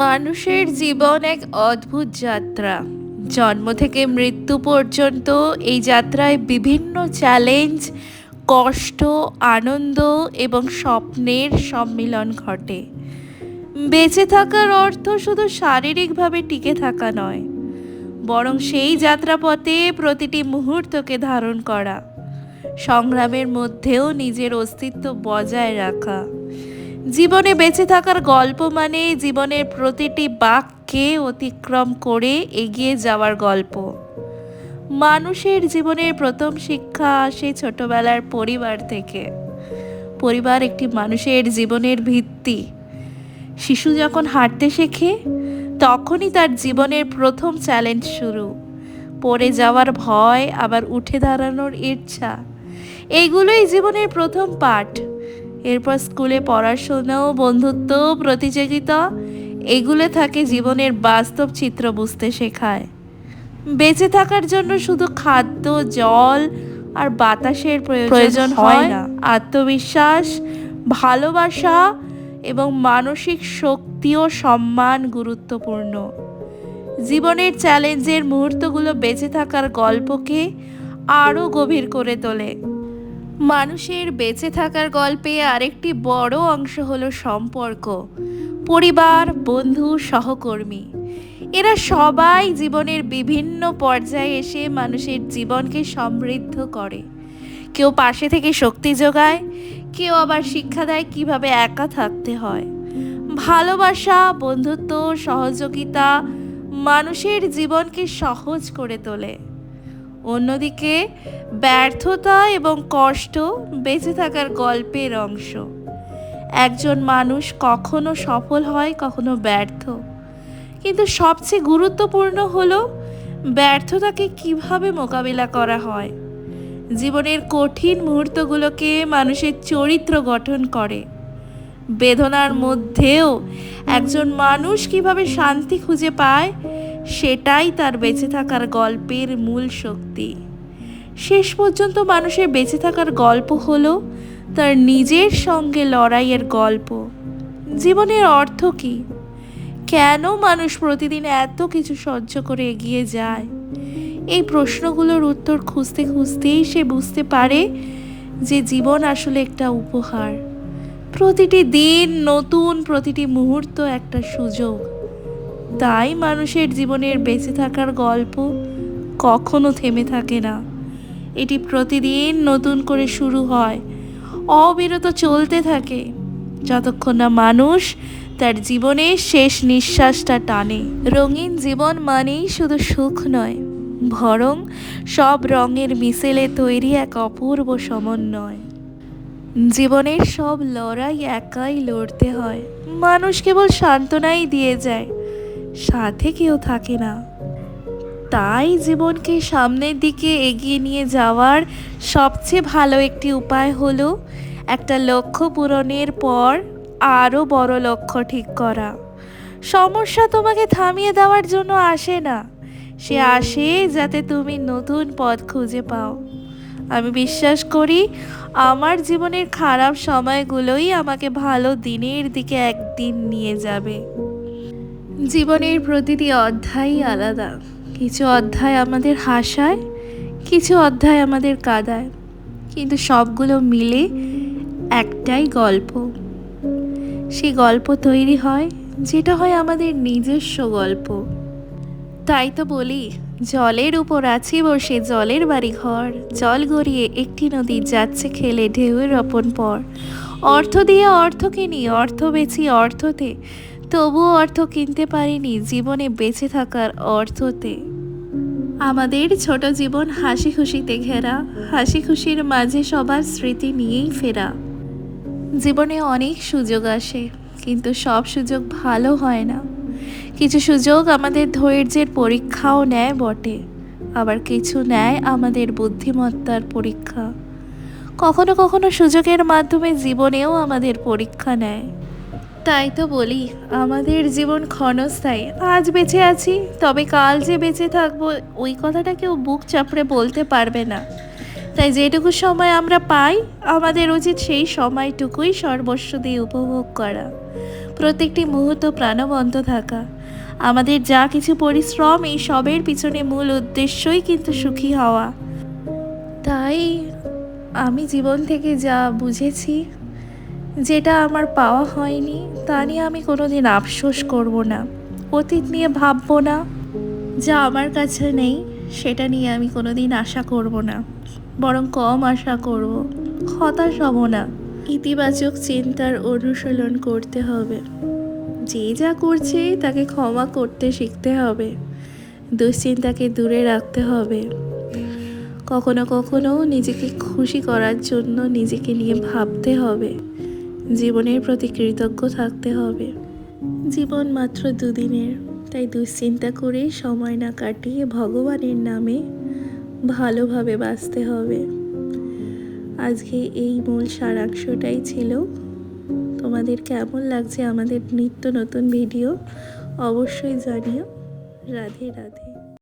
মানুষের জীবন এক অদ্ভুত যাত্রা। জন্ম থেকে মৃত্যু পর্যন্ত এই যাত্রায় বিভিন্ন চ্যালেঞ্জ কষ্ট, আনন্দ এবং স্বপ্নের সম্মিলন ঘটে। বেঁচে থাকার অর্থ শুধু শারীরিকভাবে টিকে থাকা নয়, বরং সেই যাত্রাপথে প্রতিটি মুহূর্তকে ধারণ করা, সংগ্রামের মধ্যেও নিজের অস্তিত্ব বজায় রাখা। জীবনে বেঁচে থাকার গল্প মানে জীবনের প্রতিটি বাক্যে অতিক্রম করে এগিয়ে যাওয়ার গল্প। মানুষের জীবনের প্রথম শিক্ষা আসে ছোটবেলার পরিবার থেকে। পরিবার একটি মানুষের জীবনের ভিত্তি। শিশু যখন হাঁটতে শেখে, তখনই তার জীবনের প্রথম চ্যালেঞ্জ শুরু। পড়ে যাওয়ার ভয়, আবার উঠে দাঁড়ানোর ইচ্ছা। এইগুলোই জীবনের প্রথম পাঠ। এরপর স্কুলে পড়াশোনাও বন্ধুত্ব প্রতিযোগিতা এগুলো থাকে জীবনের বাস্তব চিত্র বুঝতে শেখায়। বেঁচে থাকার জন্য শুধু খাদ্য জল আর বাতাসের প্রয়োজন হয় না। আত্মবিশ্বাস ভালোবাসা এবং মানসিক শক্তি ও সম্মান গুরুত্বপূর্ণ। জীবনের চ্যালেঞ্জের মুহূর্তগুলো বেঁচে থাকার গল্পকে আরও গভীর করে তোলে। মানুষের বেঁচে থাকার গল্পে আরেকটি বড় অংশ হলো সম্পর্ক, পরিবার, বন্ধু, সহকর্মী। এরা সবাই জীবনের বিভিন্ন পর্যায়ে এসে মানুষের জীবনকে সমৃদ্ধ করে। কেউ পাশে থেকে শক্তি যোগায়, কেউ আবার শিক্ষা দেয় কীভাবে একা থাকতে হয়। ভালোবাসা, বন্ধুত্ব, সহযোগিতা মানুষের জীবনকে সহজ করে তোলে। অন্যদিকে ব্যর্থতা এবং কষ্ট বেঁচে থাকার গল্পের অংশ। একজন মানুষ কখনো সফল হয়, কখনো ব্যর্থ। কিন্তু সবচেয়ে গুরুত্বপূর্ণ হলো ব্যর্থতাকে কীভাবে মোকাবিলা করা হয়। জীবনের কঠিন মুহূর্তগুলোকে মানুষের চরিত্র গঠন করে। বেদনার মধ্যেও একজন মানুষ কীভাবে শান্তি খুঁজে পায় সেটাই তার বেঁচে থাকার গল্পের মূল শক্তি। শেষ পর্যন্ত মানুষের বেঁচে থাকার গল্প হলো তার নিজের সঙ্গে লড়াইয়ের গল্প। জীবনের অর্থ কী? কেন মানুষ প্রতিদিন এত কিছু সহ্য করে এগিয়ে যায়? এই প্রশ্নগুলোর উত্তর খুঁজতে খুঁজতেই সে বুঝতে পারে যে জীবন আসলে একটা উপহার। প্রতিটি দিন নতুন, প্রতিটি মুহূর্ত একটা সুযোগ। তাই মানুষের জীবনের বেঁচে থাকার গল্প কখনো থেমে থাকে না। এটি প্রতিদিন নতুন করে শুরু হয়। অবিরত চলতে থাকে, যতক্ষণ না মানুষ তার জীবনের শেষ নিঃশ্বাসটা টানে। রঙিন জীবন মানেই শুধু সুখ নয়, বরং সব রঙের মিশেলে তৈরি এক অপূর্ব সমন্বয়। জীবনের সব লড়াই একাই লড়তে হয়। মানুষ কেবল সান্ত্বনাই দিয়ে যায় সাথে কেউ থাকে না। তাই জীবনকে সামনের দিকে এগিয়ে নিয়ে যাওয়ার সবচেয়ে ভালো একটি উপায় হলো একটা লক্ষ্য পূরণের পর আরও বড় লক্ষ্য ঠিক করা। সমস্যা তোমাকে থামিয়ে দেওয়ার জন্য আসে না। সে আসে যাতে তুমি নতুন পথ খুঁজে পাও। আমি বিশ্বাস করি আমার জীবনের খারাপ সময়গুলোই আমাকে ভালো দিনের দিকে একদিন নিয়ে যাবে। জীবনের প্রতিটি অধ্যায়ই আলাদা। কিছু অধ্যায় আমাদের হাসায়, কিছু অধ্যায় আমাদের কাদায়। কিন্তু সবগুলো মিলে একটাই গল্প। সেই গল্প তৈরি হয়, যেটা হয় আমাদের নিজস্ব গল্প। তাই তো বলি, জলের উপর আছি বসে জলের বাড়ি ঘর জল গড়িয়ে একটি নদী যাচ্ছে খেলে ঢেউয়ের রপন পর। অর্থ দিয়ে অর্থ কিনি অর্থ বেছি অর্থতে তবুও অর্থ কিনতে পারিনি, জীবনে বেঁচে থাকার অর্থতে। আমাদের ছোট জীবন হাসি খুশিতে ঘেরা, হাসি খুশির মাঝে সবার স্মৃতি নিয়েই ফেরা। জীবনে অনেক সুযোগ আসে, কিন্তু সব সুযোগ ভালো হয় না। কিছু সুযোগ আমাদের ধৈর্যের পরীক্ষাও নেয় বটে, আবার কিছু নেয় আমাদের বুদ্ধিমত্তার পরীক্ষা। কখনো কখনো সুযোগের মাধ্যমে জীবনেও আমাদের পরীক্ষা নেয়। তাই তো বলি, আমাদের জীবন ক্ষণস্থায়ী। আজ বেঁচে আছি, তবে কাল যে বেঁচে থাকব, ওই কথাটা কেউ বুক চাপড়ে বলতে পারবে না। তাই যেটুকু সময় আমরা পাই, আমাদের উচিত সেই সময়টুকুই সর্বস্ব দিয়ে উপভোগ করা। প্রত্যেকটি মুহূর্ত প্রাণবন্ত থাকা। আমাদের যা কিছু পরিশ্রম, এই সবের পিছনে মূল উদ্দেশ্যই কিন্তু সুখী হওয়া। তাই আমি জীবন থেকে যা বুঝেছি যেটা আমার পাওয়া হয়নি, তা নিয়ে আমি কোনোদিন আফসোস করব না। অতীত নিয়ে ভাববো না। যা আমার কাছে নেই, সেটা নিয়ে আমি কোনোদিন আশা করব না। বরং কম আশা করব। হতাশ হব না। ইতিবাচক চিন্তার অনুশীলন করতে হবে। যে যা করছে, তাকে ক্ষমা করতে শিখতে হবে। দুশ্চিন্তাকে দূরে রাখতে হবে। কখনো কখনো নিজেকে খুশি করার জন্য নিজেকে নিয়ে ভাবতে হবে। জীবনের প্রতি কৃতজ্ঞ থাকতে হবে। জীবন মাত্র দুদিনের, তাই দুশ্চিন্তা করে সময় না কাটিয়ে ভগবানের নামে ভালোভাবে বাঁচতে হবে। আজকে এই মূল সারাংশটাই ছিল। তোমাদের কেমন লাগছে আমাদের নিত্য নতুন ভিডিও অবশ্যই জানিও। রাধে রাধে।